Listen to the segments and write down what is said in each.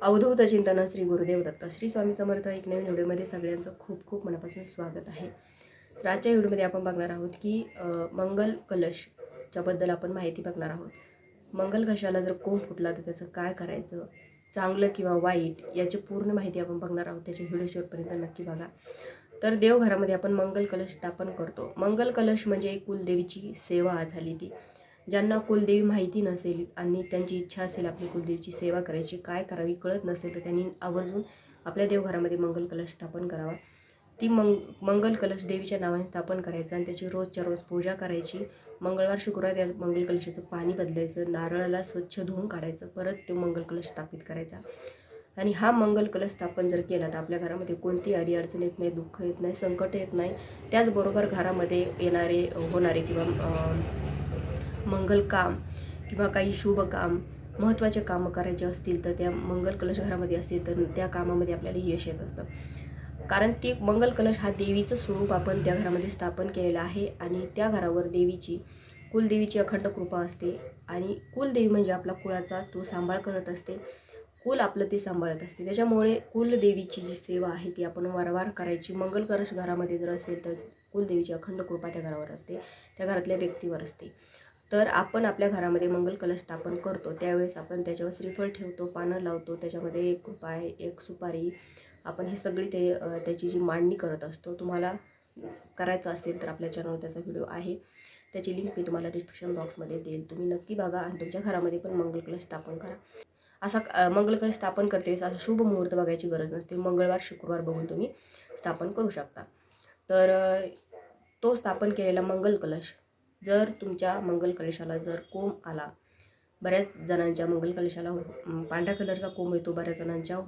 अवधूत चिंतन श्री गुरुदेव दत्त. श्री स्वामी समर्थ एक नवीन व्हिडिओमध्ये सगळ्यांचं खूप खूप मनापासून स्वागत आहे. तर आजच्या व्हिडिओमध्ये आपण बघणार आहोत की मंगल कलशच्याबद्दल आपण माहिती बघणार आहोत. मंगल कशाला जर कोंब फुटला तर त्याचं काय करायचं? चांगलं किंवा वाईट याची पूर्ण माहिती आपण बघणार आहोत. त्याची व्हिडिओ शेवटपर्यंत नक्की बघा. तर देवघरामध्ये आपण मंगल कलश स्थापन करतो. मंगल कलश म्हणजे कुलदेवीची सेवा झाली ती. ज्यांना कुलदेवी माहिती नसेल आणि त्यांची इच्छा असेल आपली कुलदेवीची सेवा करायची काय करावी कळत नसेल तर त्यांनी आवर्जून आपल्या देवघरामध्ये मंगल कलश स्थापन करावा. ती मंग मंगल कलश देवीच्या नावाने स्थापन करायचं आणि त्याची रोजच्या रोज पूजा करायची. मंगळवार शुक्रवार त्या मंगल कलशाचं पाणी बदलायचं नारळाला स्वच्छ धुवून काढायचं परत तो मंगल कलश स्थापित करायचा. आणि हा मंगल कलश स्थापन जर केला तर आपल्या घरामध्ये कोणती अडीअडचण येत नाही दुःख येत नाही संकट येत नाही. त्याचबरोबर घरामध्ये येणारे होणारे किंवा मंगल काम किंवा काही शुभ काम महत्त्वाचे कामं करायचे असतील तर त्या मंगल कलश घरामध्ये असतील तर त्या कामामध्ये आपल्याला यश येत असतं. कारण ती मंगल कलश हा देवीचं स्वरूप आपण त्या घरामध्ये स्थापन केलेलं आहे आणि त्या घरावर देवीची कुलदेवीची अखंड कृपा असते आणि कुलदेवी म्हणजे आपला कुळाचा तो सांभाळ करत असते. कुल आपलं ते सांभाळत असते. त्याच्यामुळे कुलदेवीची जी सेवा आहे ती आपण वारंवार करायची. मंगल कलश घरामध्ये जर असेल तर कुलदेवीची अखंड कृपा त्या घरावर असते. त्या घरातल्या व्यक्तीवर असते. तर आपण आपल्या घरामध्ये मंगल कलश स्थापन करतो. त्यावेळेस आपण त्याच्यावर श्रीफळ ठेवतो पानं लावतो त्याच्यामध्ये एक उपाय एक सुपारी आपण हे सगळी ते त्याची जी मांडणी करत असतो तुम्हाला करायचं असेल तर आपल्या चॅनलवर त्याचा व्हिडिओ आहे. त्याची लिंक मी तुम्हाला डिस्क्रिप्शन बॉक्समध्ये देईल. तुम्ही नक्की बघा आणि तुमच्या घरामध्ये पण मंगल कलश स्थापन करा. असा मंगल कलश स्थापन करते वेळेस असा शुभ मुहूर्त बघायची गरज नसते. मंगळवार शुक्रवार बघून तुम्ही स्थापन करू शकता. तर तो स्थापन केलेला मंगल कलश जर तुमच्या मंगल कलशाला जर कोंब आला बऱ्याच जणांच्या मंगल कलशाला हो, पांढऱ्या कलरचा कोंब येतो बऱ्याच जणांच्या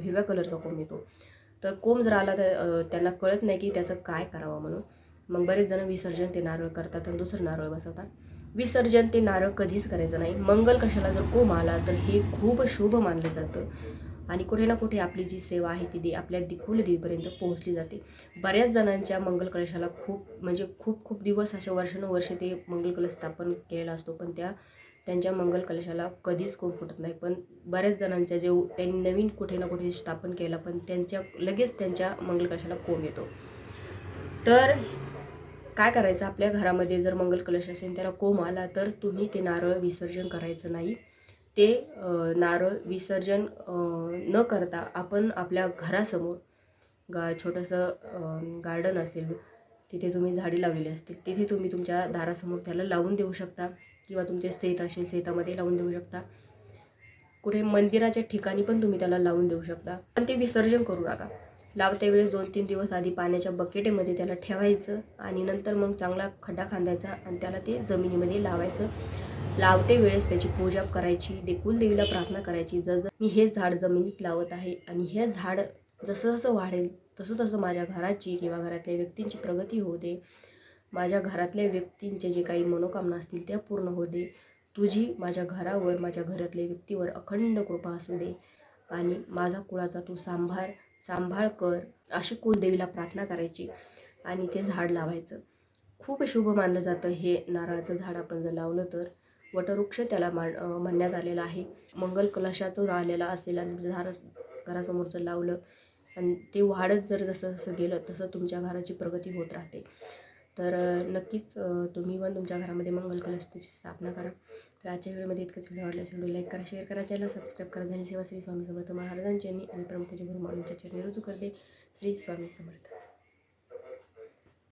हिरव्या कलरचा कोंब येतो. तर कोंब जर आला तर त्यांना कळत नाही की त्याचं काय करावं म्हणून. मग बरेच जण विसर्जन ते नारळ करतात आणि दुसरं नारळ बसवतात. विसर्जन ते नारळ कधीच करायचं नाही. मंगल कशाला जर कोंब आला तर हे खूप शुभ मानलं जातं. आणि कुठे ना कुठे आपली जी सेवा आहे ती दे आपल्या दि कुलदेवीपर्यंत पोहोचली जाते. बऱ्याच जणांच्या मंगल कलशाला खूप म्हणजे खूप खूप दिवस असे वर्षानुवर्ष ते मंगल कलश स्थापन केलेला असतो पण त्या त्यांच्या मंगल कलशाला कधीच कोंब फुटत नाही. पण बऱ्याच जणांच्या जे त्यांनी नवीन कुठे ना कुठे स्थापन केला पण त्यांच्या लगेच त्यांच्या मंगल कलशाला कोंब येतो? तर काय करायचं? आपल्या घरामध्ये जर मंगल कलश असेल त्याला कोंब आला तर तुम्ही ते नारळ विसर्जन करायचं नाही. ते नारळ विसर्जन न करता आपण आपल्या घरासमोर गा छोटंसं गार्डन असेल तिथे तुम्ही झाडे लावलेली असतील तिथे तुम्ही तुमच्या दारासमोर त्याला लावून देऊ शकता किंवा तुमचे शेत असेल शेतामध्ये लावून देऊ शकता. कुठे मंदिराच्या ठिकाणी पण तुम्ही त्याला लावून देऊ शकता. पण ते विसर्जन करू नका. लावते वेळेस दोन तीन दिवस आधी पाण्याच्या बकेटेमध्ये त्याला ठेवायचं आणि नंतर मग चांगला खड्डा खांदायचा आणि त्याला ते जमिनीमध्ये लावायचं. लावते वेळेस त्याची पूजा करायची दे कुलदेवीला प्रार्थना करायची. जर मी हे झाड जमिनीत लावत आहे आणि हे झाड जसं जसं वाढेल तसं तसं माझ्या घराची किंवा घरातल्या व्यक्तींची प्रगती होऊ दे माझ्या घरातल्या व्यक्तींचे जे काही मनोकामना असतील त्या पूर्ण होऊ दे तुझी माझ्या घरावर माझ्या घरातल्या व्यक्तीवर अखंड कृपा असू दे आणि माझा कुळाचा तू सांभाळ सांभाळ कर अशी कुलदेवीला प्रार्थना करायची आणि ते झाड लावायचं. खूप शुभ मानलं जातं हे नारळाचं झाड आपण जर लावलं तर. वटवृक्ष त्याला मान म्हणण्यात आलेला आहे. मंगल कलशाचं राहिलेला असेल आणि झाड घरासमोरचं लावलं आणि ते वाढत जर जसं जसं गेलं तसं तुमच्या घराची प्रगती होत राहते. तर नक्कीच तुम्ही पण तुमच्या घरामध्ये मंगल कलशाची स्थापना करा. तर आजच्या व्हिडिओमध्ये इतकंच. व्हिडिओ आवडल्यास व्हिडिओ लाईक करा शेअर करा चॅनल सबस्क्राईब करा. झाली सेवा श्री स्वामी समर्थ महाराजांची. आणि परमपूज्य गुरु मानूच्या चरणी रुजू करते श्री स्वामी समर्थ.